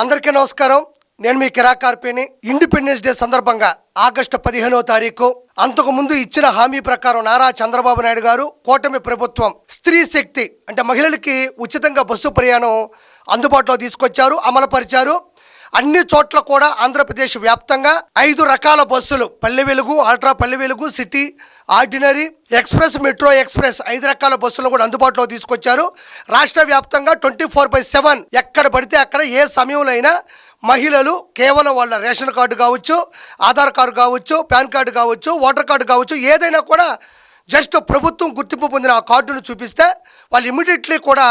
అందరికీ నమస్కారం. నేను మీ కిరాకార్పేని ఇండిపెండెన్స్ డే సందర్భంగా ఆగస్టు పదిహేనో తారీఖు. అంతకు ముందు ఇచ్చిన హామీ ప్రకారం నారా చంద్రబాబు నాయుడు గారు కూటమి ప్రభుత్వం స్త్రీ శక్తి అంటే మహిళలకి ఉచితంగా బస్సు ప్రయాణం అందుబాటులో తీసుకొచ్చారు అమలుపరిచారు. అన్ని చోట్ల కూడా ఆంధ్రప్రదేశ్ వ్యాప్తంగా ఐదు రకాల బస్సులు. పల్లె Velugu ultra Palle Velugu city ordinary express metro express ఐదు రకాల బస్సులు కూడా అందుబాటులో తీసుకొచ్చారు. రాష్ట్ర వ్యాప్తంగా ట్వంటీ ఫోర్ బై సెవెన్ ఎక్కడ పడితే అక్కడ ఏ సమయంలో అయినా మహిళలు కేవలం వాళ్ళ రేషన్ కార్డు కావచ్చు ఆధార్ కార్డు కావచ్చు పాన్ కార్డు కావచ్చు ఓటర్ కార్డు కావచ్చు ఏదైనా కూడా జస్ట్ ప్రభుత్వం గుర్తింపు పొందిన ఆ కార్డును చూపిస్తే వాళ్ళు ఇమీడియట్లీ కూడా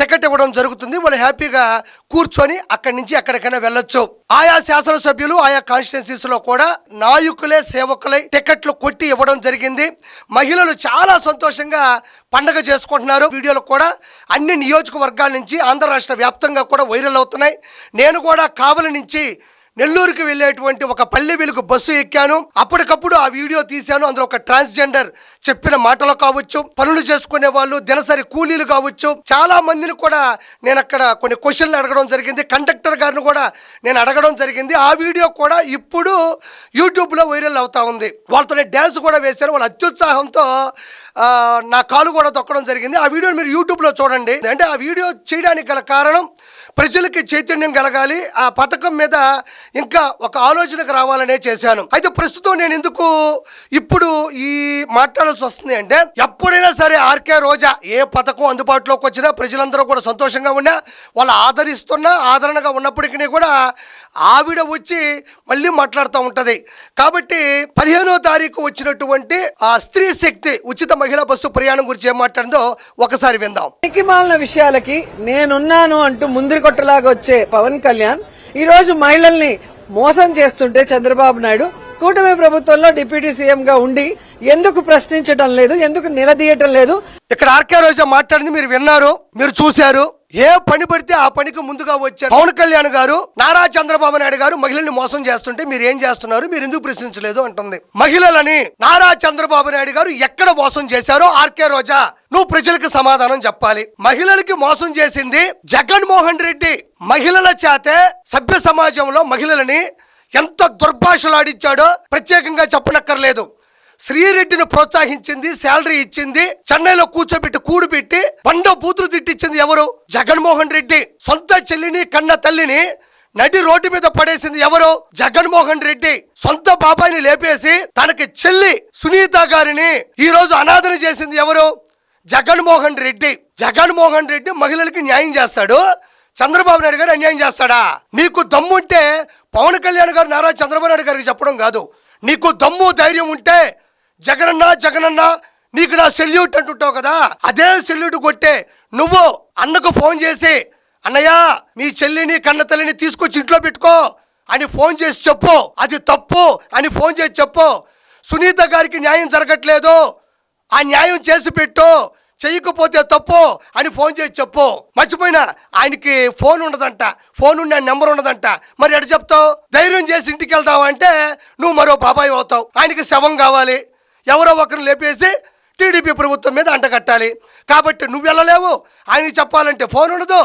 టికెట్ ఇవ్వడం జరుగుతుంది. వాళ్ళు హ్యాపీగా కూర్చొని అక్కడి నుంచి ఎక్కడికైనా వెళ్ళొచ్చు. ఆయా శాసనసభ్యులు ఆయా కాన్స్టిట్యున్సీస్లో కూడా నాయకులే సేవకులై టికెట్లు కొట్టి ఇవ్వడం జరిగింది. మహిళలు చాలా సంతోషంగా పండగ చేసుకుంటున్నారు. వీడియోలు కూడా అన్ని నియోజకవర్గాల నుంచి ఆంధ్ర రాష్ట్ర వ్యాప్తంగా కూడా వైరల్ అవుతున్నాయి. నేను కూడా కావలి నుంచి నెల్లూరుకి వెళ్ళేటువంటి ఒక పల్లె వెలుగు బస్సు ఎక్కాను. అప్పటికప్పుడు ఆ వీడియో తీశాను. అందులో ఒక ట్రాన్స్జెండర్ చెప్పిన మాటలు కావచ్చు పనులు చేసుకునే వాళ్ళు దినసరి కూలీలు కావచ్చు. చాలా మందిని కూడా నేను అక్కడ కొన్ని క్వశ్చన్లు అడగడం జరిగింది. కండక్టర్ గారిని కూడా నేను అడగడం జరిగింది. ఆ వీడియో కూడా ఇప్పుడు యూట్యూబ్లో వైరల్ అవుతా ఉంది. వాళ్ళతోనే డ్యాన్స్ కూడా వేశాను వాళ్ళ అత్యుత్సాహంతో నా కాలు కూడా తొక్కడం జరిగింది. ఆ వీడియోని మీరు యూట్యూబ్లో చూడండి. అంటే ఆ వీడియో చేయడానికి గల కారణం ప్రజలకి చైతన్యం కలగాలి. ఆ పథకం మీద ఇంకా ఒక ఆలోచనకు రావాలనే చేశాను. అయితే ప్రస్తుతం నేను ఎందుకు ఇప్పుడు ఈ మాట్లాడాల్సి వస్తుంది అంటే ఎప్పుడైనా సరే ఆర్కే రోజా ఏ పథకం అందుబాటులోకి వచ్చినా ప్రజలందరూ కూడా సంతోషంగా ఉన్నా వాళ్ళు ఆదరిస్తున్నా ఆదరణగా ఉన్నప్పటికీ కూడా ఆవిడ వచ్చి మళ్ళీ మాట్లాడుతూ ఉంటది. కాబట్టి పదిహేనో తారీఖు వచ్చినటువంటి ఆ స్త్రీ శక్తి ఉచిత మహిళా బస్సు ప్రయాణం గురించి ఏం మాట్లాడిందో ఒకసారి విందాం. మాలిన విషయాలకి నేనున్నాను అంటూ ముందరి కొట్టలాగా వచ్చే పవన్ కళ్యాణ్ ఈ రోజు మహిళల్ని మోసం చేస్తుంటే చంద్రబాబు నాయుడు కూటమి ప్రభుత్వంలో డిప్యూటీ సీఎం గా ఉండి ఎందుకు ప్రశ్నించడం లేదు ఎందుకు నిలదీయటం లేదు? ఇక్కడ ఆర్కే రోజా మాట్లాడింది మీరు విన్నారు మీరు చూశారు. ఏ పని పడితే ఆ పనికి ముందుగా వచ్చారు. పవన్ కళ్యాణ్ గారు నారా చంద్రబాబు నాయుడు గారు మహిళల్ని మోసం చేస్తుంటే మీరు ఏం చేస్తున్నారు? మీరు ఎందుకు ప్రశ్నించలేదు అంటుంది. మహిళలని నారా చంద్రబాబు నాయుడు గారు ఎక్కడ మోసం చేశారో ఆర్కే రోజా నువ్వు ప్రజలకు సమాధానం చెప్పాలి. మహిళలకి మోసం చేసింది జగన్మోహన్ రెడ్డి. మహిళల చేతే సభ్య సమాజంలో మహిళలని ఎంత దుర్భాషలాడిచ్చాడో ప్రత్యేకంగా చెప్పనక్కర్లేదు. శ్రీరెడ్డిని ప్రోత్సహించింది శాలరీ ఇచ్చింది చెన్నైలో కూర్చోబెట్టి కూడుపెట్టి బండ బూతులు తిట్టించింది ఎవరు? జగన్మోహన్ రెడ్డి. సొంత చెల్లిని కన్న తల్లిని నడి రోడ్డు మీద పడేసింది ఎవరు? జగన్మోహన్ రెడ్డి. సొంత బాబాయిని లేపేసి తనకి చెల్లి సునీత గారిని ఈ రోజు అనాథన చేసింది ఎవరు? జగన్మోహన్ రెడ్డి. జగన్మోహన్ రెడ్డి మహిళలకి న్యాయం చేస్తాడు. చంద్రబాబు నాయుడు గారు అన్యాయం చేస్తాడా? నీకు దమ్ముంటే పవన్ కళ్యాణ్ గారు నారా చంద్రబాబు నాయుడు గారికి చెప్పడం కాదు. నీకు దమ్ము ధైర్యం ఉంటే జగనన్న జగనన్న నీకు నా సెల్యూట్ అంటుంటావు కదా అదే సెల్యూట్ కొట్టే నువ్వు అన్నకు ఫోన్ చేసి అన్నయ్య మీ చెల్లిని కన్న తల్లిని తీసుకొచ్చి ఇంట్లో పెట్టుకో అని ఫోన్ చేసి చెప్పు అది తప్పు అని ఫోన్ చేసి చెప్పు. సునీత గారికి న్యాయం జరగట్లేదు ఆ న్యాయం చేసి పెట్టు చేయకపోతే తప్పు అని ఫోన్ చేసి చెప్పు. మర్చిపోయినా ఆయనకి ఫోన్ ఉండదంట ఫోన్ ఉండే నెంబర్ ఉండదంట. మరి ఎడ చెప్తావు? ధైర్యం చేసి ఇంటికి వెళ్తావు అంటే నువ్వు మరో బాబాయ్ అవుతావు. ఆయనకి శవం కావాలి. ఎవరో ఒకరిని లేపేసి టీడీపీ ప్రభుత్వం మీద అంటగట్టాలి కాబట్టి నువ్వు వెళ్ళలేవు. ఆయనకి చెప్పాలంటే ఫోన్ ఉండదు.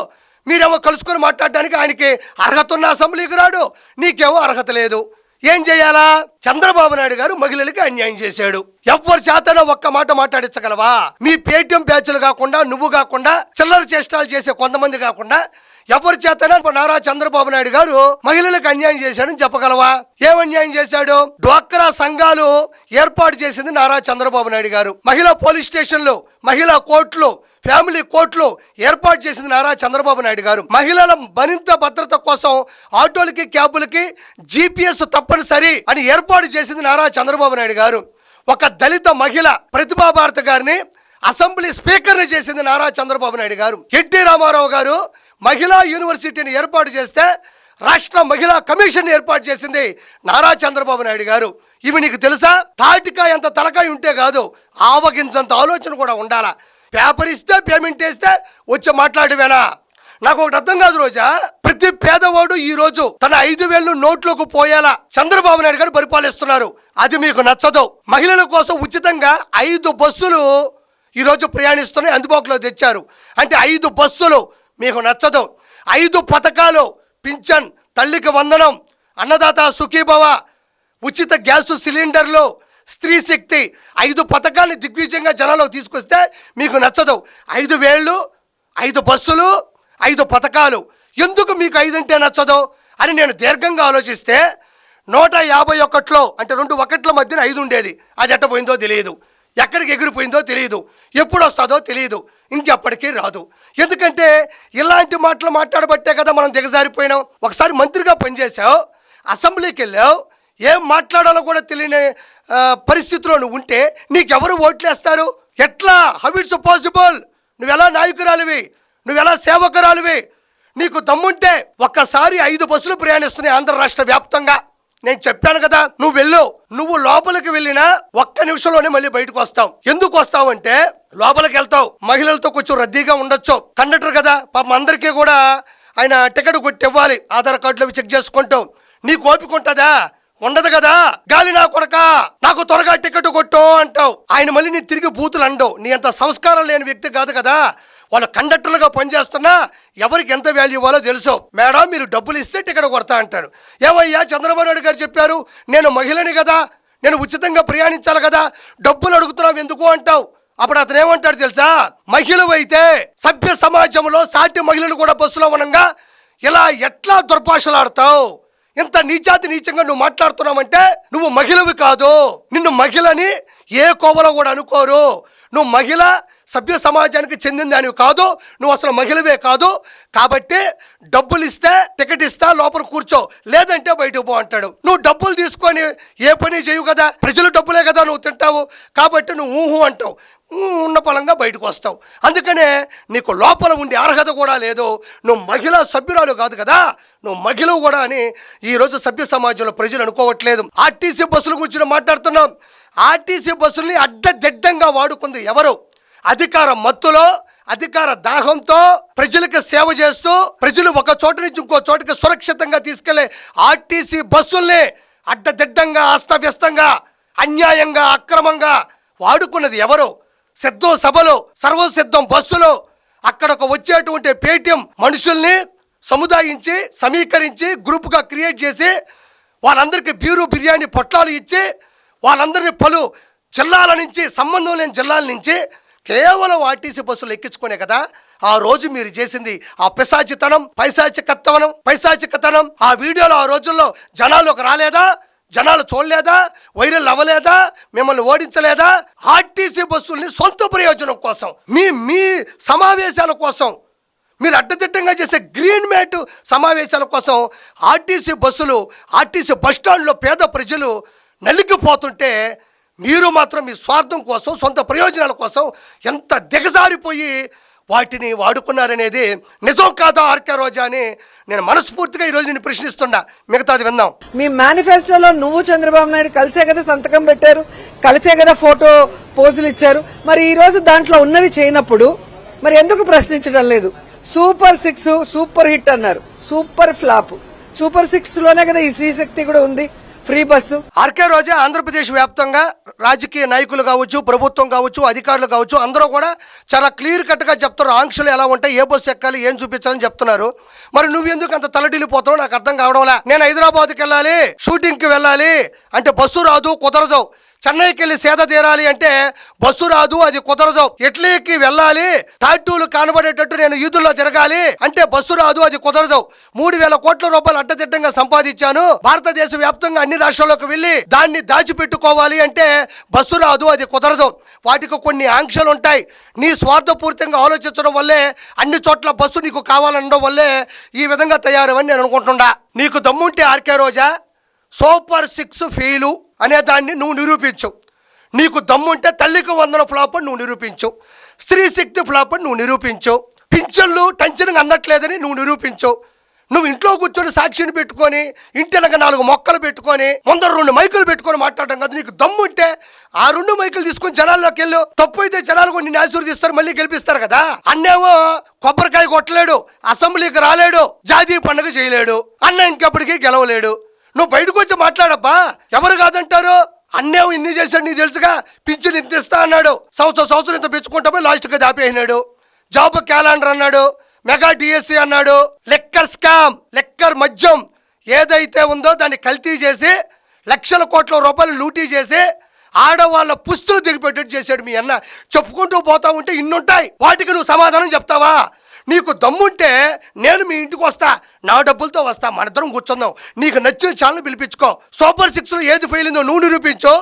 మీరేమో కలుసుకొని మాట్లాడడానికి ఆయనకి అర్హత ఉన్న అసెంబ్లీకి రాడు. నీకేమో అర్హత లేదు. ఏం చేయాలా? చంద్రబాబు నాయుడు గారు మహిళలకి అన్యాయం చేశాడు. ఎవరి చేతనో ఒక్క మాట మాట్లాడించగలవా? మీ పేటిఎం బ్యాచ్లు కాకుండా నువ్వు కాకుండా చిల్లర చేష్టాలు చేసే కొంతమంది కాకుండా ఎవరి చేతనే నారా చంద్రబాబు నాయుడు గారు మహిళలకు అన్యాయం చేశాడని చెప్పగలవా? ఏం అన్యాయం చేశాడు? డ్వాక్రా సంఘాలు ఏర్పాటు చేసింది నారా చంద్రబాబు నాయుడు గారు. మహిళా పోలీస్ స్టేషన్లు మహిళా కోర్టులు ఫ్యామిలీ కోర్టులు ఏర్పాటు చేసింది నారా చంద్రబాబు నాయుడు గారు. మహిళల మరింత భద్రత కోసం ఆటోలకి క్యాబులకి జీపీఎస్ తప్పనిసరి అని ఏర్పాటు చేసింది నారా చంద్రబాబు నాయుడు గారు. ఒక దళిత మహిళ ప్రతిభా భారత గారిని అసెంబ్లీ స్పీకర్ని చేసింది నారా చంద్రబాబు నాయుడు గారు. ఎన్టీ రామారావు గారు మహిళా యూనివర్సిటీని ఏర్పాటు చేస్తే రాష్ట్ర మహిళా కమిషన్ ఏర్పాటు చేసింది నారా చంద్రబాబు నాయుడు గారు. ఇవి నీకు తెలుసా? తాటికాయ అంత తలకాయ ఉంటే కాదు ఆవగించంత ఆలోచన కూడా ఉండాలా? పేపర్ ఇస్తే పేమెంట్ వేస్తే వచ్చి మాట్లాడివేనా? నాకు ఒకటి అర్థం కాదు రోజా. ప్రతి పేదవాడు ఈ రోజు తన ఐదు వేలు నోట్లోకి పోయేలా చంద్రబాబు నాయుడు గారు పరిపాలిస్తున్నారు. అది మీకు నచ్చదు. మహిళల కోసం ఉచితంగా ఐదు బస్సులు ఈరోజు ప్రయాణిస్తున్నాయి అందుబాటులో తెచ్చారు. అంటే ఐదు బస్సులు మీకు నచ్చదు. ఐదు పథకాలు పింఛన్ తల్లికి వందనం అన్నదాత సుఖీభవ ఉచిత గ్యాసు సిలిండర్లు స్త్రీ శక్తి ఐదు పథకాన్ని దిగ్విజయంగా జనాలకు తీసుకొస్తే మీకు నచ్చదు. ఐదు వేళ్ళు ఐదు బస్సులు ఐదు పథకాలు. ఎందుకు మీకు ఐదంటే నచ్చదు? అని నేను దీర్ఘంగా ఆలోచిస్తే నూట యాభై ఒకటిలో అంటే రెండు ఒకట్ల మధ్యన ఐదు ఉండేది. అది ఎట్టపోయిందో తెలియదు. ఎక్కడికి ఎగిరిపోయిందో తెలియదు ఎప్పుడు వస్తుందో తెలియదు ఇంకెప్పటికీ రాదు. ఎందుకంటే ఇలాంటి మాటలు మాట్లాడబట్టే కదా మనం దిగజారిపోయినాం. ఒకసారి మంత్రిగా పనిచేసావు అసెంబ్లీకి వెళ్ళావు ఏం మాట్లాడాలో కూడా తెలియని పరిస్థితిలో నువ్వు ఉంటే నీకెవరు ఓట్లేస్తారు? ఎట్లా? హౌ ఇట్స్ పాసిబుల్ నువ్వెలా నాయకురాలివి? నువ్వెలా సేవకురాలివి? నీకు దమ్ముంటే ఒక్కసారి ఐదు బస్సులు ప్రయాణిస్తున్నాయి ఆంధ్ర రాష్ట్ర వ్యాప్తంగా. నేను చెప్పాను కదా నువ్వు వెళ్ళు. నువ్వు లోపలికి వెళ్ళినా ఒక్క నిమిషంలోనే మళ్ళీ బయటకు వస్తావు. ఎందుకు వస్తావు అంటే లోపలికి వెళ్తావు. మహిళలతో కొంచెం రద్దీగా ఉండొచ్చు. కండక్టర్ కదా పాపం అందరికీ కూడా ఆయన టికెట్ కొట్టి ఇవ్వాలి. ఆధార్ కార్డులు చెక్ చేసుకుంటాం. నీకు ఓపిక ఉంటుందా? ఉండదు కదా. గాలి నా కొడక నాకు త్వరగా టికెట్ కొట్టు అంటావు. ఆయన మళ్ళీ నీ తిరిగి బూతులు అండవు. నీ అంత సంస్కారం లేని వ్యక్తి కాదు కదా. వాళ్ళు కండక్టర్లుగా పనిచేస్తున్నా ఎవరికి ఎంత వాల్యూ ఇవ్వాలో తెలుసు. మేడం మీరు డబ్బులు ఇస్తే టికెట్ కొడతా అంటారు. ఏమయ్యా చంద్రబాబు నాయుడు గారు చెప్పారు నేను మహిళని కదా నేను ఉచితంగా ప్రయాణించాలి కదా డబ్బులు అడుగుతున్నావు ఎందుకు అంటావు? అప్పుడు అతను ఏమంటాడు తెలుసా? మహిళలు అయితే సభ్య సమాజంలో సాటి మహిళలు కూడా బస్సులో ఉండగా ఇలా ఎట్లా దుర్భాషలాడతావు? ఇంత నీచాతి నీచంగా నువ్వు మాట్లాడుతున్నావంటే నువ్వు మహిళవి కాదు. నిన్ను మహిళని ఏ కోవలో కూడా అనుకోరు. నువ్వు మహిళ సభ్య సమాజానికి చెందిన దానివి కాదు నువ్వు అసలు మహిళవే కాదు. కాబట్టి డబ్బులు ఇస్తే టికెట్ ఇస్తా లోపల కూర్చో. లేదంటే బయటకు పో అంటాడు. నువ్వు డబ్బులు తీసుకొని ఏ పని చేయవు కదా. ప్రజలు డబ్బులే కదా నువ్వు తింటావు. కాబట్టి నువ్వు ఊహు అంటావు. ఉన్న పలంగా బయటకు వస్తావు. అందుకనే నీకు లోపల ఉండే అర్హత కూడా లేదు. నువ్వు మహిళా సభ్యురాలు కాదు కదా. నువ్వు మహిళ కూడా అని ఈరోజు సభ్య సమాజంలో ప్రజలు అనుకోవట్లేదు. ఆర్టీసీ బస్సుల గురించి మాట్లాడుతున్నాం. ఆర్టీసీ బస్సుల్ని అడ్డదిడ్డంగా వాడుకుంది ఎవరు? అధికార మత్తులో అధికార దాహంతో ప్రజలకు సేవ చేస్తూ ప్రజలు ఒక చోట నుంచి ఇంకో చోటకి సురక్షితంగా తీసుకెళ్ళే ఆర్టీసీ బస్సుల్ని అడ్డదిడ్డంగా అస్తవ్యస్తంగా అన్యాయంగా అక్రమంగా వాడుకున్నది ఎవరు? సిద్ధం సభలు సర్వసిద్ధం బస్సులు. అక్కడకు వచ్చేటువంటి పేటీఎం మనుషుల్ని సముదాయించి సమీకరించి గ్రూపుగా క్రియేట్ చేసి వాళ్ళందరికీ బీరు బిర్యానీ పొట్లాలు ఇచ్చి వాళ్ళందరినీ పలు జిల్లాల నుంచి సంబంధం లేని జిల్లాల నుంచి కేవలం ఆర్టీసీ బస్సులు ఎక్కించుకునే కదా? ఆ రోజు మీరు చేసింది ఆ పిశాచితనం పైశాచికత్వనం పైశాచికతనం ఆ వీడియోలో ఆ రోజుల్లో జనాలకు రాలేదా? జనాలు చూడలేదా? వైరల్ అవ్వలేదా? మిమ్మల్ని ఓడించలేదా? ఆర్టీసీ బస్సుల్ని సొంత ప్రయోజనం కోసం మీ మీ సమావేశాల కోసం మీరు అడ్డదిడ్డంగా చేసే గ్రీన్ మ్యాట్ సమావేశాల కోసం ఆర్టీసీ బస్సులు ఆర్టీసీ బస్ స్టాండ్లో పేద ప్రజలు నలిగిపోతుంటే మీరు మాత్రం మీ స్వార్థం కోసం సొంత ప్రయోజనాల కోసం ఎంత దిగజారిపోయి వాటిని వాడుకున్నారనేది నిజం కాదా ఆర్కే రోజా అని నేను మనస్ఫూర్తిగా ఈరోజు నేను ప్రశ్నిస్తున్నా. మిగతాది విన్నాం. మీ మేనిఫెస్టోలో నువ్వు చంద్రబాబు నాయుడు కలిసే కదా సంతకం పెట్టారు కలిసే కదా ఫోటో పోజులు ఇచ్చారు. మరి ఈ రోజు దాంట్లో ఉన్నవి చేయనప్పుడు మరి ఎందుకు ప్రశ్నించడం లేదు? సూపర్ సిక్స్ సూపర్ హిట్ అన్నారు. సూపర్ ఫ్లాప్ సూపర్ సిక్స్లోనే కదా ఈ శ్రీశక్తి కూడా ఉంది. Free bus. RK Roja Andhra Pradesh వ్యాప్తంగా రాజకీయ నాయకులు కావచ్చు ప్రభుత్వం కావచ్చు అధికారులు కావచ్చు అందరూ కూడా చాలా క్లియర్ కట్గా చెప్తారు ఆంక్షలు ఎలా ఉంటాయి ఏ బస్సు ఎక్కాలి ఏం చూపించాలని చెప్తున్నారు. మరి నువ్వు ఎందుకు అంత తలడిల్లిపోతావు నాకు అర్థం కావడంలా నేను హైదరాబాద్కి వెళ్ళాలి షూటింగ్కి వెళ్ళాలి. అంటే బస్సు రాదు కుదరదు. చెన్నైకి వెళ్ళి సేద తీరాలి అంటే బస్సు రాదు అది కుదరదు. ఇటలీకి వెళ్ళాలి టాటూలు కనబడేటట్టు నేను ఈదుల్లో తిరగాలి అంటే బస్సు రాదు అది కుదరదు. మూడు వేల కోట్ల రూపాయలు అట్టదిట్టంగా సంపాదించాను. భారతదేశ వ్యాప్తంగా అన్ని రాష్ట్రాల్లోకి వెళ్ళి దాన్ని దాచిపెట్టుకోవాలి అంటే బస్సు రాదు అది కుదరదు. వాటికి కొన్ని ఆంక్షలు ఉంటాయి. నీ స్వార్థపూరితంగా ఆలోచించడం వల్లే అన్ని చోట్ల బస్సు నీకు కావాలనడం వల్లే ఈ విధంగా తయారవని నేను అనుకుంటున్నా. నీకు దమ్ముంటే RK Roja. Super six fail అనే దాన్ని నువ్వు నిరూపించు. నీకు దమ్ముంటే తల్లికి వందన ఫ్లాప్ అని నువ్వు నిరూపించు. స్త్రీ శక్తి ఫ్లాప్ అని నువ్వు నిరూపించు. పింఛన్లు టెన్షన్గా అందట్లేదని నువ్వు నిరూపించు. నువ్వు ఇంట్లో కూర్చొని సాక్షిని పెట్టుకొని ఇంటినక నాలుగు మొక్కలు పెట్టుకొని ముందర రెండు మైకులు పెట్టుకొని మాట్లాడడం కదా. నీకు దమ్ముంటే ఆ రెండు మైకులు తీసుకొని జనాల్లోకి వెళ్ళు. తప్పు అయితే జనాలు కూడా నిన్ను ఆశీర్వదిస్తారు మళ్ళీ గెలిపిస్తారు కదా. అన్నేమో కొబ్బరికాయ కొట్టలేడు అసెంబ్లీకి రాలేడు జాతీయ పండుగ చేయలేడు అన్న ఇంకప్పటికీ గెలవలేడు. నువ్వు బయటకు వచ్చి మాట్లాడబ్బా. ఎవరు కాదంటారు? అన్నేం ఇన్ని చేశాడు నీకు తెలుసుగా? పింఛన్ ఇంత ఇస్తా అన్నాడు. సంవత్సరం సంవత్సరం ఇంత పెంచుకుంటామో లాస్ట్గా దాపేసినాడు జాబ్ క్యాలెండర్ అన్నాడు. మెగా డిఎస్సి అన్నాడు. లెక్కర్ స్కామ్ లెక్కర్ మద్యం ఏదైతే ఉందో దాన్ని కల్తీ చేసి లక్షల కోట్ల రూపాయలు లూటీ చేసి ఆడవాళ్ళ పుస్తులు దిగిపెట్టేట్టు చేశాడు మీ అన్న. చెప్పుకుంటూ పోతా ఉంటే ఇన్నుంటాయి. వాటికి నువ్వు సమాధానం చెప్తావా? నీకు దమ్ముంటే నేను మీ ఇంటికి వస్తా. నా డబ్బులతో వస్తా మనిద్దరం కూర్చుందాం. నీకు నచ్చిన ఛానల్ పిలిపించుకో. సూపర్ సిక్స్లో ఏది ఫెయిల్ అయిందో నువ్వు నిరూపించు.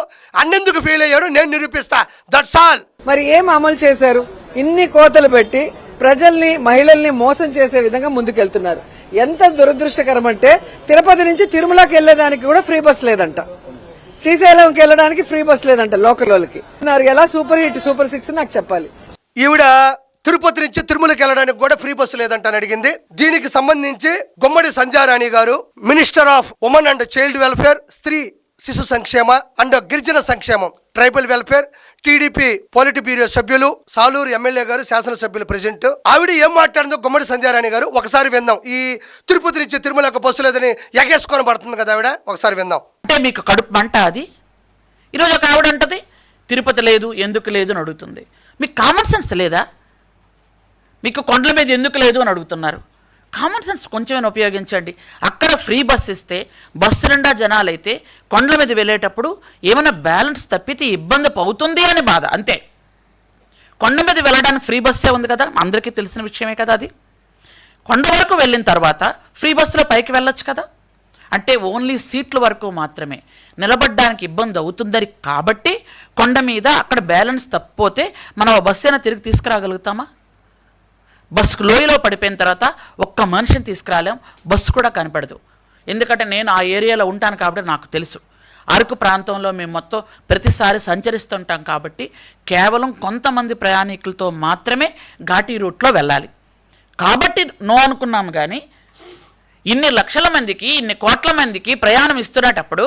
అన్నెందుకు ఫెయిల్ అయ్యాడో నేను నిరూపిస్తా. దట్స్ ఆల్ మరి ఏం అమలు చేశారు? ఇన్ని కోతలు పెట్టి ప్రజల్ని మహిళల్ని మోసం చేసే విధంగా ముందుకెళ్తున్నారు. ఎంత దురదృష్టకరం అంటే తిరుపతి నుంచి తిరుమలకి వెళ్ళేదానికి కూడా ఫ్రీ బస్ లేదంట. శ్రీశైలంకి వెళ్ళడానికి ఫ్రీ బస్ లేదంట లోకల్ వాళ్ళకి. ఎలా సూపర్ హిట్ సూపర్ సిక్స్ నాకు చెప్పాలి. ఈవిడ తిరుపతి నుంచి తిరుమలకి వెళ్ళడానికి కూడా ఫ్రీ బస్సు లేదంటని అడిగింది. దీనికి సంబంధించి Gummadi Sandhyarani garu minister of women and child welfare స్త్రీ శిశు సంక్షేమ అండ్ గిరిజన సంక్షేమం tribal welfare TDP politburo సభ్యులు సాలూరు ఎమ్మెల్యే గారు శాసనసభ్యులు ప్రెసిడెంట్. ఆవిడ ఏం మాట్లాడిందో గుమ్మడి సంధ్యారాణి గారు ఒకసారి విందాం. ఈ తిరుపతి నుంచి తిరుమలకు బస్సు లేదని ఎగేసుకొని పడుతుంది కదా ఆవిడ? ఒకసారి విందాం. అంటే మీకు కడుపు మంట అది? ఈరోజు ఒక ఆవిడ అంటది తిరుపతి లేదు ఎందుకు లేదు అని అడుగుతుంది. మీకు కామన్ సెన్స్ లేదా? మీకు కొండల మీద ఎందుకు లేదు అని అడుగుతున్నారు. కామన్ సెన్స్ కొంచెమైనా ఉపయోగించండి. అక్కడ ఫ్రీ బస్ ఇస్తే బస్సు నిండా జనాలైతే కొండల మీద వెళ్ళేటప్పుడు ఏమైనా బ్యాలెన్స్ తప్పితే ఇబ్బంది అవుతుంది అని బాధ అంతే. కొండ మీద వెళ్ళడానికి ఫ్రీ బస్సే ఉంది కదా? అందరికీ తెలిసిన విషయమే కదా అది. కొండ వరకు వెళ్ళిన తర్వాత ఫ్రీ బస్సులో పైకి వెళ్ళొచ్చు కదా? అంటే ఓన్లీ సీట్ల వరకు మాత్రమే. నిలబడడానికి ఇబ్బంది అవుతుందని. కాబట్టి కొండ మీద అక్కడ బ్యాలెన్స్ తప్పిపోతే మనం ఆ బస్సు అయినా తిరిగి తీసుకురాగలుగుతామా? బస్సుకు లోయలో పడిపోయిన తర్వాత ఒక్క మనిషిని తీసుకురాలేం బస్సు కూడా కనపడదు. ఎందుకంటే నేను ఆ ఏరియాలో ఉంటాను కాబట్టి నాకు తెలుసు. అరకు ప్రాంతంలో మేము మొత్తం ప్రతిసారి సంచరిస్తుంటాం కాబట్టి కేవలం కొంతమంది ప్రయాణికులతో మాత్రమే ఘాటీ రూట్లో వెళ్ళాలి. కాబట్టి నో అనుకున్నాము కానీ ఇన్ని లక్షల మందికి ఇన్ని కోట్ల మందికి ప్రయాణం ఇస్తున్నటప్పుడు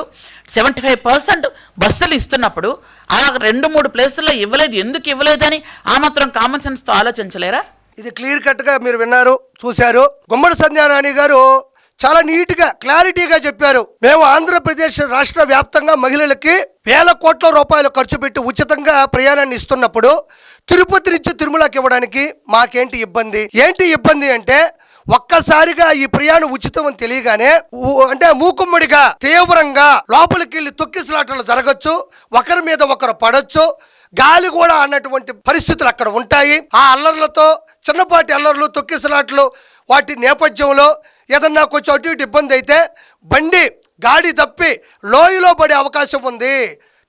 సెవెంటీ ఫైవ్ పర్సెంట్ బస్సులు ఇస్తున్నప్పుడు ఆ రెండు మూడు ప్లేసుల్లో ఇవ్వలేదు ఎందుకు ఇవ్వలేదని ఆ మాత్రం కామన్ సెన్స్తో ఆలోచించలేరా? ఇది క్లియర్ కట్గా మీరు విన్నారు చూశారు. గుమ్మడి సంధ్యారాణి గారు చాలా నీట్గా క్లారిటీగా చెప్పారు. మేము ఆంధ్రప్రదేశ్ రాష్ట్ర వ్యాప్తంగా మహిళలకి వేల కోట్ల రూపాయలు ఖర్చు పెట్టి ఉచితంగా ప్రయాణాన్ని ఇస్తున్నప్పుడు తిరుపతి నుంచి తిరుమలకి ఇవ్వడానికి మాకేంటి ఇబ్బంది? ఏంటి ఇబ్బంది అంటే ఒక్కసారిగా ఈ ప్రయాణం ఉచితం అని తెలియగానే అంటే మూకుమ్మడిగా తీవ్రంగా లోపలికి వెళ్ళి తొక్కిసలాటలు జరగచ్చు ఒకరి మీద ఒకరు పడచ్చు గాలి కూడా అన్నటువంటి పరిస్థితులు అక్కడ ఉంటాయి. ఆ అల్లర్లతో చిన్నపాటి అల్లర్లు తొక్కిసలాట్లు వాటి నేపథ్యంలో ఏదన్నా కొంచెం అటు ఇటు ఇబ్బంది అయితే బండి గాడి తప్పి లోయలో పడే అవకాశం ఉంది.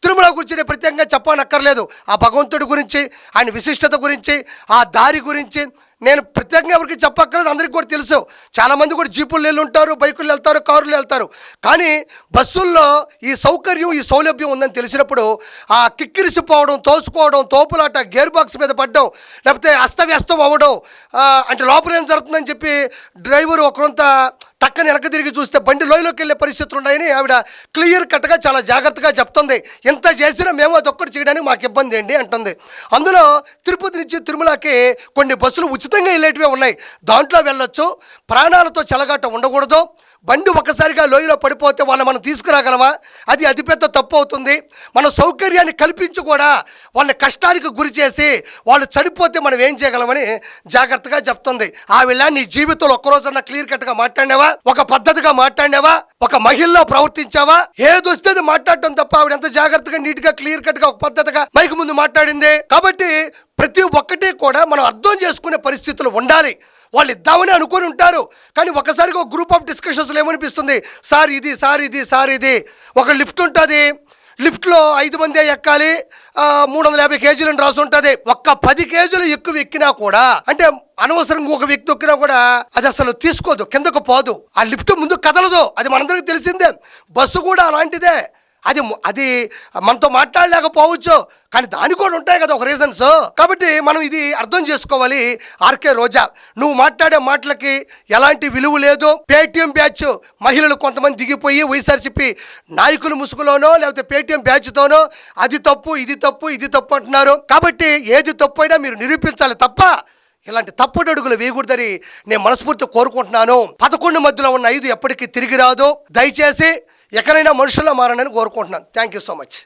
తిరుమల గురించి నేను ప్రత్యేకంగా చెప్పనక్కర్లేదు. ఆ భగవంతుడి గురించి ఆయన విశిష్టత గురించి ఆ దారి గురించి నేను ప్రత్యేకంగా ఎవరికి చెప్పక్కర్లేదు అందరికీ కూడా తెలుసు. చాలామంది కూడా జీపులు వెళ్ళుంటారు బైకులు వెళ్తారు కారులు వెళ్తారు కానీ బస్సుల్లో ఈ సౌకర్యం ఈ సౌలభ్యం ఉందని తెలిసినప్పుడు ఆ కిక్కిరిసిపోవడం తోసుకోవడం తోపులాట గేర్ బాక్స్ మీద పడడం లేకపోతే అస్తవ్యస్తం అవ్వడం అంటే లోపల ఏం జరుగుతుందని చెప్పి డ్రైవర్ ఒకరంతా టక్కన వెనక తిరిగి చూస్తే బండి లోయలోకి వెళ్ళే పరిస్థితులు ఉన్నాయని ఆవిడ క్లియర్ కట్గా చాలా జాగ్రత్తగా చెప్తుంది. ఎంత చేసినా మేము అదొక్కటి చేయడానికి మాకు ఇబ్బంది ఏంటి అంటుంది. అందులో తిరుపతి నుంచి తిరుమలకి కొన్ని బస్సులు ఉచితంగా వెళ్ళేటివే ఉన్నాయి. దాంట్లో వెళ్ళొచ్చు. ప్రాణాలతో చెలగాట ఉండకూడదు. బండి ఒక్కసారిగా లోయలో పడిపోతే వాళ్ళని మనం తీసుకురాగలమా? అది అతిపెద్ద తప్పు అవుతుంది. మన సౌకర్యాన్ని కల్పించి కూడా వాళ్ళని కష్టానికి గురి చేసి వాళ్ళు చనిపోతే మనం ఏం చేయగలమని జాగ్రత్తగా చెప్తుంది. ఆవిడ నీ జీవితంలో ఒక్కరోజన్నా క్లియర్ కట్గా మాట్లాడినావా? ఒక పద్ధతిగా మాట్లాడినావా? ఒక మహిళలో ప్రవర్తించావా? ఏదొస్తే అది మాట్లాడటం తప్ప ఆవిడ ఎంత జాగ్రత్తగా నీట్గా క్లియర్ కట్గా ఒక పద్ధతిగా మైకు ముందు మాట్లాడింది. కాబట్టి ప్రతి ఒక్కటి కూడా మనం అర్థం చేసుకునే పరిస్థితులు ఉండాలి. వాళ్ళు ఇద్దామని అనుకొని ఉంటారు. కానీ ఒకసారిగా ఒక గ్రూప్ ఆఫ్ డిస్కషన్స్లో ఏమనిపిస్తుంది? సార్ ఇది సార్ ఇది సార్ ఇది. ఒక లిఫ్ట్ ఉంటుంది. లిఫ్ట్లో ఐదు మందే ఎక్కాలి. మూడు వందల యాభై కేజీలను రాసి ఉంటుంది ఒక్క పది కేజీలు ఎక్కువ ఎక్కినా కూడా అంటే అనవసరంగా ఒక వ్యక్తి ఎక్కినా కూడా అది అసలు తీసుకోదు కిందకు పోదు. ఆ లిఫ్ట్ ముందు కదలదు. అది మనందరికీ తెలిసిందే. బస్సు కూడా అలాంటిదే. అది అది మనతో మాట్లాడలేకపోవచ్చు. కానీ దానికి కూడా ఉంటాయి కదా ఒక రీజన్స్ కాబట్టి మనం ఇది అర్థం చేసుకోవాలి. ఆర్కే రోజా నువ్వు మాట్లాడే మాటలకి ఎలాంటి విలువ లేదు. పేటిఎం బ్యాచ్ మహిళలు కొంతమంది దిగిపోయి వైఎస్ఆర్సీపీ నాయకుల ముసుగులోనో లేకపోతే పేటిఎం బ్యాచ్తోనో అది తప్పు ఇది తప్పు ఇది తప్పు అంటున్నారు. కాబట్టి ఏది తప్పు అయినా మీరు నిరూపించాలి తప్ప ఇలాంటి తప్పుడు అడుగులు వేయకూడదని నేను మనస్ఫూర్తి కోరుకుంటున్నాను. పదకొండు మధ్యలో ఉన్న ఐదు ఎప్పటికీ తిరిగి రాదు. దయచేసి ఎక్కడైనా మనుషుల్లో మారనని కోరుకుంటున్నాను. Thank you so much